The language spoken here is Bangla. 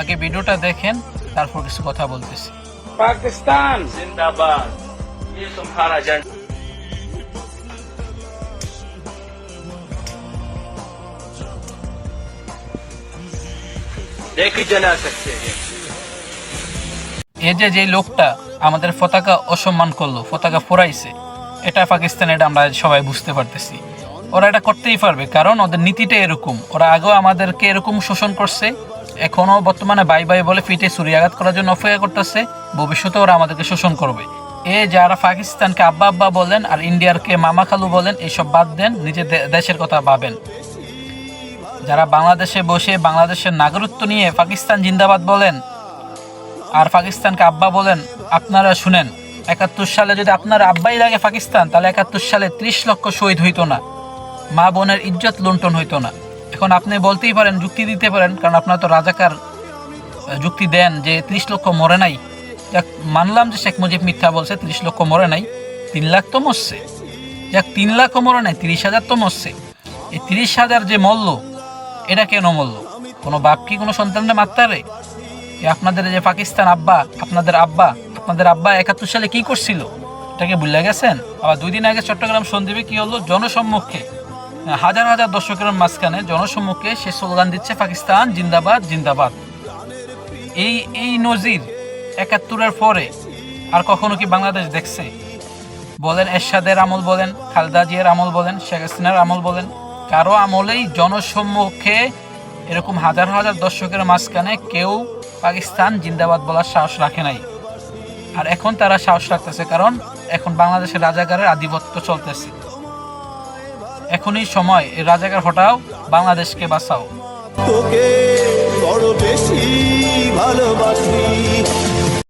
আগে ভিডিওটা দেখেন তারপর কিছু কথা বলতেছি पाकिस्तान जिंदाबाद ये तुम्हारा जन देखी जना सकते हैं এই যে যে লোকটা আমাদের পতাকা অসম্মান করলো পতাকা ফোরাইছে এটা পাকিস্তান এটা আমরা সবাই বুঝতে পারতেছি ওরা এটা করতেই পারবে কারণ ওদের নীতিটা এরকম ওরা আগেও আমাদেরকে এরকম শোষণ করছে এখনও বর্তমানে বাই বাই বলে ফিটে আঘাত করার জন্য অপেক্ষা করতেছে। ভবিষ্যতে ওরা আমাদেরকে শোষণ করবে। এ যারা পাকিস্তানকে আব্বা আব্বা বলেন আর ইন্ডিয়ারকে মামা খালু বলেন এইসব বাদ দেন, নিজের দেশের কথা ভাবেন। যারা বাংলাদেশে বসে বাংলাদেশের নাগরিকত্ব নিয়ে পাকিস্তান জিন্দাবাদ বলেন আর পাকিস্তানকে আব্বা বলেন, আপনারা শুনেন, একাত্তর সালে যদি আপনার আব্বাই লাগে পাকিস্তান, তাহলে একাত্তর সালে ত্রিশ লক্ষ শহীদ হইতো না। মা বোনের ইজ্জত লুণ্ঠন হইতো না। এখন আপনি বলতেই পারেন, যুক্তি দিতে পারেন, কারণ আপনার তো রাজাকার যুক্তি দেন যে ত্রিশ লক্ষ মরে নাই। মানলাম যে শেখ মুজিব মিথ্যা বলছে, ত্রিশ লক্ষ মরে নাই, তিন লাখ তো মরছে। যাক, তিন লাখও মরে নাই, তিরিশ হাজার তো মরছে। এই তিরিশ হাজার যে মরল, এটা কেন মরল? কোনো বাপ কি কোনো পারে? এ আপনাদের যে পাকিস্তান আব্বা, আপনাদের আব্বা আপনাদের আব্বা একাত্তর সালে কি করছিল? এটাকে ভুলে গেছেন? আবার দুই দিন আগে চট্টগ্রাম সন্দ্বীপে কি হলো? জনসম্মুখে। হাজার হাজার দর্শকের মাঝখানে জনসম্মুখে সে স্লোগান দিচ্ছে পাকিস্তান জিন্দাবাদ জিন্দাবাদ। এই এই নজির একাত্তরের পরে আর কখনো কি বাংলাদেশ দেখছে? বলেন এরশাদের আমল বলেন, খালেদা জিয়ার আমল বলেন, শেখ হাসিনার আমল বলেন, কারও আমলেই জনসম্মুখে এরকম হাজার হাজার দর্শকের মাঝখানে কেউ পাকিস্তান জিন্দাবাদ বলার সাহস রাখে নাই। আর এখন তারা সাহস রাখতেছে, কারণ এখন বাংলাদেশের রাজাকারের আধিপত্য চলতেছে। এখনই সময় রাজাকার হটাও বাংলাদেশকে বাঁচাও। তোকে বড় বেশি ভালোবাসি।